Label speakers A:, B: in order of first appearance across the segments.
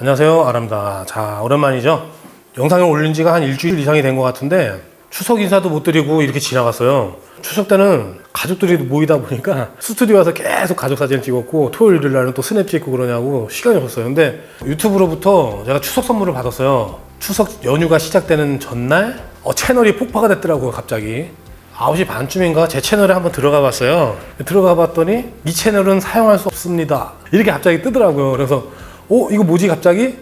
A: 안녕하세요 아람다 자 오랜만이죠 영상을 올린 지가 한 일주일 이상이 된 것 같은데 추석 인사도 못 드리고 이렇게 지나갔어요 추석 때는 가족들이 모이다 보니까 스튜디오 와서 계속 가족 사진 찍었고 토요일 날은 또 스냅 찍고 그러냐고 시간이 없었어요 근데 유튜브로부터 제가 추석 선물을 받았어요 추석 연휴가 시작되는 전날 어, 채널이 폭파가 됐더라고요 갑자기 9시 반쯤인가 제 채널에 한번 들어가 봤어요. 들어가 봤더니 이 채널은 사용할 수 없습니다. 이렇게 갑자기 뜨더라고요. 그래서 어 이거 뭐지 갑자기?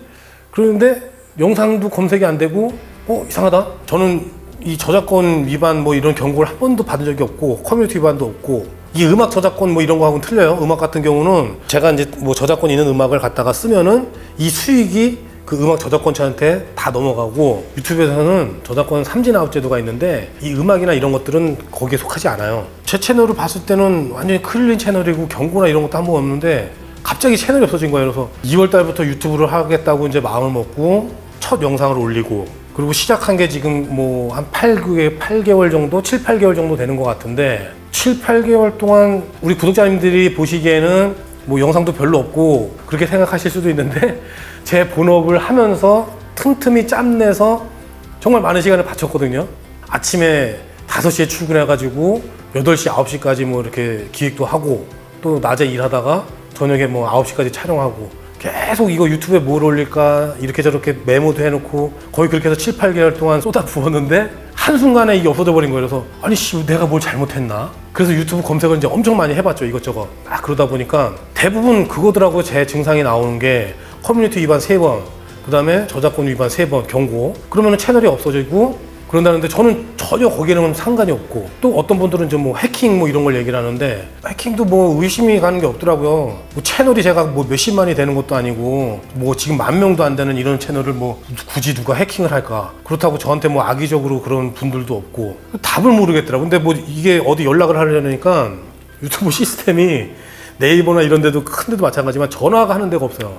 A: 그러는데 영상도 검색이 안 되고 어 이상하다. 저는 이 저작권 위반 뭐 이런 경고를 한 번도 받은 적이 없고 커뮤니티 위반도 없고 이 음악 저작권 뭐 이런 거하고는 틀려요. 음악 같은 경우는 제가 이제 뭐 저작권 있는 음악을 갖다가 쓰면은 이 수익이 그 음악 저작권자한테 다 넘어가고 유튜브에서는 저작권 삼진 아웃 제도가 있는데 이 음악이나 이런 것들은 거기에 속하지 않아요. 제 채널을 봤을 때는 완전히 클린 채널이고 경고나 이런 것도 한 번 없는데 갑자기 채널이 없어진 거예요. 그래서 2월 달부터 유튜브를 하겠다고 이제 마음을 먹고 첫 영상을 올리고 그리고 시작한 게 지금 뭐 한 8, 9개, 8개월 정도, 7, 8개월 정도 되는 것 같은데 7, 8개월 동안 우리 구독자님들이 보시기에는 뭐 영상도 별로 없고 그렇게 생각하실 수도 있는데 제 본업을 하면서 틈틈이 짬내서 정말 많은 시간을 바쳤거든요. 아침에 5시에 출근해가지고 8시, 9시까지 뭐 이렇게 기획도 하고 또 낮에 일하다가 저녁에 뭐 9시까지 촬영하고 계속 이거 유튜브에 뭘 올릴까 이렇게 저렇게 메모도 해놓고 거의 그렇게 해서 7, 8개월 동안 쏟아 부었는데 한순간에 이게 없어져 버린 거예요. 그래서 아니 씨 내가 뭘 잘못했나? 그래서 유튜브 검색을 이제 엄청 많이 해봤죠 이것저것. 아 그러다 보니까 대부분 그거더라고 제 증상이 나오는 게 커뮤니티 위반 세 번, 그 다음에 저작권 위반 세 번 경고. 그러면은 채널이 없어지고 그런다는데 저는 전혀 거기에는 상관이 없고 또 어떤 분들은 이제 뭐 해킹 뭐 이런 걸 얘기를 하는데 해킹도 뭐 의심이 가는 게 없더라고요. 뭐 채널이 제가 뭐 몇십만이 되는 것도 아니고 뭐 지금 만 명도 안 되는 이런 채널을 뭐 굳이 누가 해킹을 할까? 그렇다고 저한테 뭐 악의적으로 그런 분들도 없고 답을 모르겠더라고. 근데 뭐 이게 어디 연락을 하려니까 유튜브 시스템이 네이버나 이런 데도 큰 데도 마찬가지지만 전화가 하는 데가 없어요.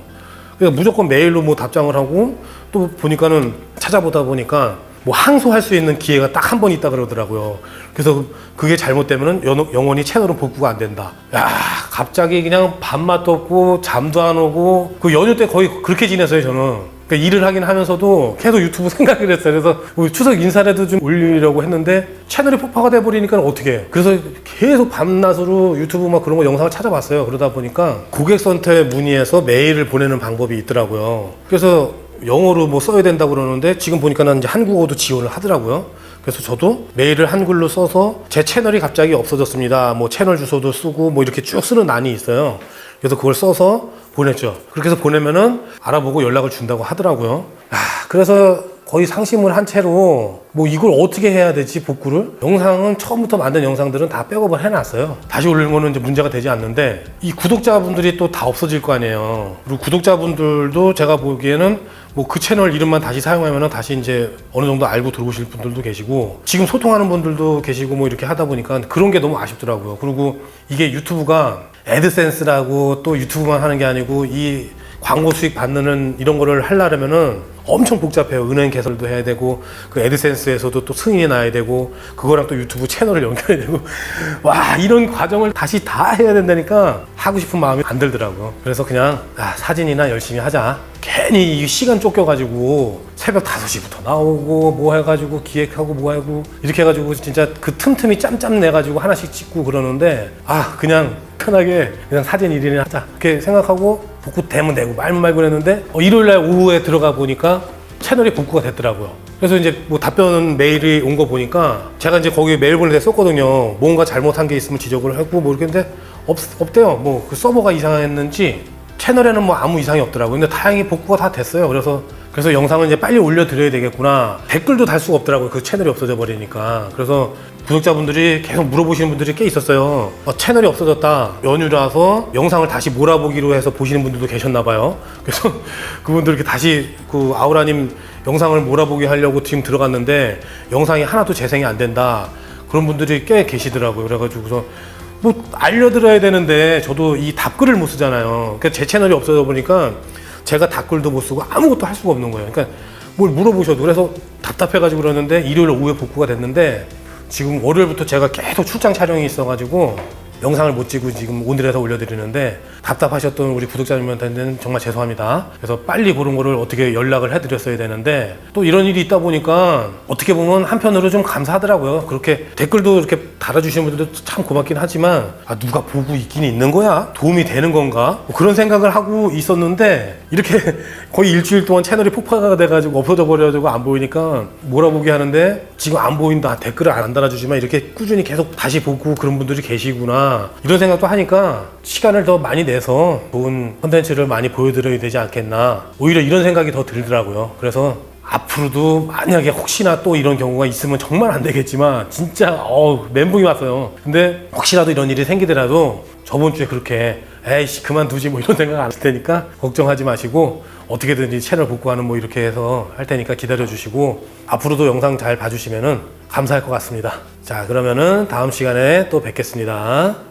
A: 그러니까 무조건 메일로 뭐 답장을 하고 또 보니까는 찾아보다 보니까 뭐 항소할 수 있는 기회가 딱 한 번 있다 그러더라고요. 그래서 그게 잘못되면은 연- 영원히 채널은 복구가 안 된다. 야, 갑자기 그냥 밥맛도 없고 잠도 안 오고 그 연휴 때 거의 그렇게 지냈어요, 저는. 그러니까 일을 하긴 하면서도 계속 유튜브 생각을 했어요. 그래서 우리 추석 인사라도 좀 올리려고 했는데 채널이 폭파가 돼 버리니까 어떻게 해? 그래서 계속 밤낮으로 유튜브 막 그런 거 영상을 찾아봤어요. 그러다 보니까 고객센터에 문의해서 메일을 보내는 방법이 있더라고요. 그래서 영어로 뭐 써야 된다고 그러는데 지금 보니까는 이제 한국어도 지원을 하더라고요. 그래서 저도 메일을 한글로 써서 제 채널이 갑자기 없어졌습니다. 뭐 채널 주소도 쓰고 뭐 이렇게 쭉 쓰는 난이 있어요. 그래서 그걸 써서 보냈죠. 그렇게 해서 보내면은 알아보고 연락을 준다고 하더라고요. 아, 그래서 거의 상심을 한 채로 뭐 이걸 어떻게 해야 되지 복구를 영상은 처음부터 만든 영상들은 다 백업을 해놨어요 다시 올리는 거는 이제 문제가 되지 않는데 이 구독자분들이 또 다 없어질 거 아니에요 그리고 구독자분들도 제가 보기에는 뭐 그 채널 이름만 다시 사용하면은 다시 이제 어느 정도 알고 들어오실 분들도 계시고 지금 소통하는 분들도 계시고 뭐 이렇게 하다 보니까 그런 게 너무 아쉽더라고요 그리고 이게 유튜브가 애드센스라고 또 유튜브만 하는 게 아니고 이 광고 수익 받는 이런 거를 하려면은 엄청 복잡해요. 은행 개설도 해야 되고 그 애드센스에서도 또 승인이 나야 되고 그거랑 또 유튜브 채널을 연결해야 되고 와 이런 과정을 다시 다 해야 된다니까 하고 싶은 마음이 안 들더라고요. 그래서 그냥 아, 사진이나 열심히 하자. 괜히 이 시간 쫓겨가지고 새벽 5시부터 나오고 뭐 해가지고 기획하고 뭐 하고 이렇게 해가지고 진짜 그 틈틈이 짬짬 내가지고 하나씩 찍고 그러는데 아 그냥 편하게 그냥 사진 일이나 하자 이렇게 생각하고 복구 되면 되고 말면 말고 그랬는데 어, 일요일 날 오후에 들어가 보니까 채널이 복구가 됐더라고요. 그래서 이제 뭐 답변 메일이 온 거 보니까 제가 이제 거기 메일 때 썼거든요. 뭔가 잘못한 게 있으면 지적을 하고 뭐 이렇게 없, 없대요. 뭐 그 서버가 이상했는지 채널에는 뭐 아무 이상이 없더라고요. 근데 다행히 복구가 다 됐어요. 그래서 그래서 영상을 이제 빨리 올려드려야 되겠구나. 댓글도 달 수가 없더라고요. 그 채널이 없어져 버리니까. 그래서 구독자분들이 계속 물어보시는 분들이 꽤 있었어요. 어, 채널이 없어졌다. 연휴라서 영상을 다시 몰아보기로 해서 보시는 분들도 계셨나 봐요. 그래서 그분들 이렇게 다시 그 아우라님 영상을 몰아보게 하려고 지금 들어갔는데 영상이 하나도 재생이 안 된다. 그런 분들이 꽤 계시더라고요. 그래가지고서 뭐 알려드려야 되는데 저도 이 답글을 못 쓰잖아요. 그러니까 제 채널이 없어져 보니까 제가 답글도 못 쓰고 아무것도 할 수가 없는 거예요. 그러니까 뭘 물어보셔도 그래서 답답해가지고 그러는데 일요일 오후에 복구가 됐는데 지금 월요일부터 제가 계속 출장 촬영이 있어가지고 영상을 못 찍고 지금 오늘에서 올려드리는데 답답하셨던 우리 구독자님한테는 정말 죄송합니다. 그래서 빨리 그런 거를 어떻게 연락을 해드렸어야 되는데 또 이런 일이 있다 보니까 어떻게 보면 한편으로 좀 감사하더라고요. 그렇게 댓글도 이렇게 달아주시는 분들도 참 고맙긴 하지만 아 누가 보고 있긴 있는 거야? 도움이 되는 건가? 뭐 그런 생각을 하고 있었는데 이렇게 거의 일주일 동안 채널이 폭파가 돼가지고 없어져 버려가지고 안 보이니까 몰아보게 하는데 지금 안 보인다 댓글을 안 달아주지만 이렇게 꾸준히 계속 다시 보고 그런 분들이 계시 이런 생각도 하니까 시간을 더 많이 내서 좋은 컨텐츠를 많이 보여드려야 되지 않겠나. 오히려 이런 생각이 더 들더라고요. 그래서 앞으로도 만약에 혹시나 또 이런 경우가 있으면 정말 안 되겠지만 진짜 어우 멘붕이 왔어요. 근데 혹시라도 이런 일이 생기더라도 저번 주에 그렇게 에이씨 그만두지. 뭐 이런 생각 안 할 테니까 걱정하지 마시고 어떻게든지 채널 복구하는 뭐 이렇게 해서 할 테니까 기다려 주시고 앞으로도 영상 잘 봐주시면은 감사할 것 같습니다. 자 그러면은 다음 시간에 또 뵙겠습니다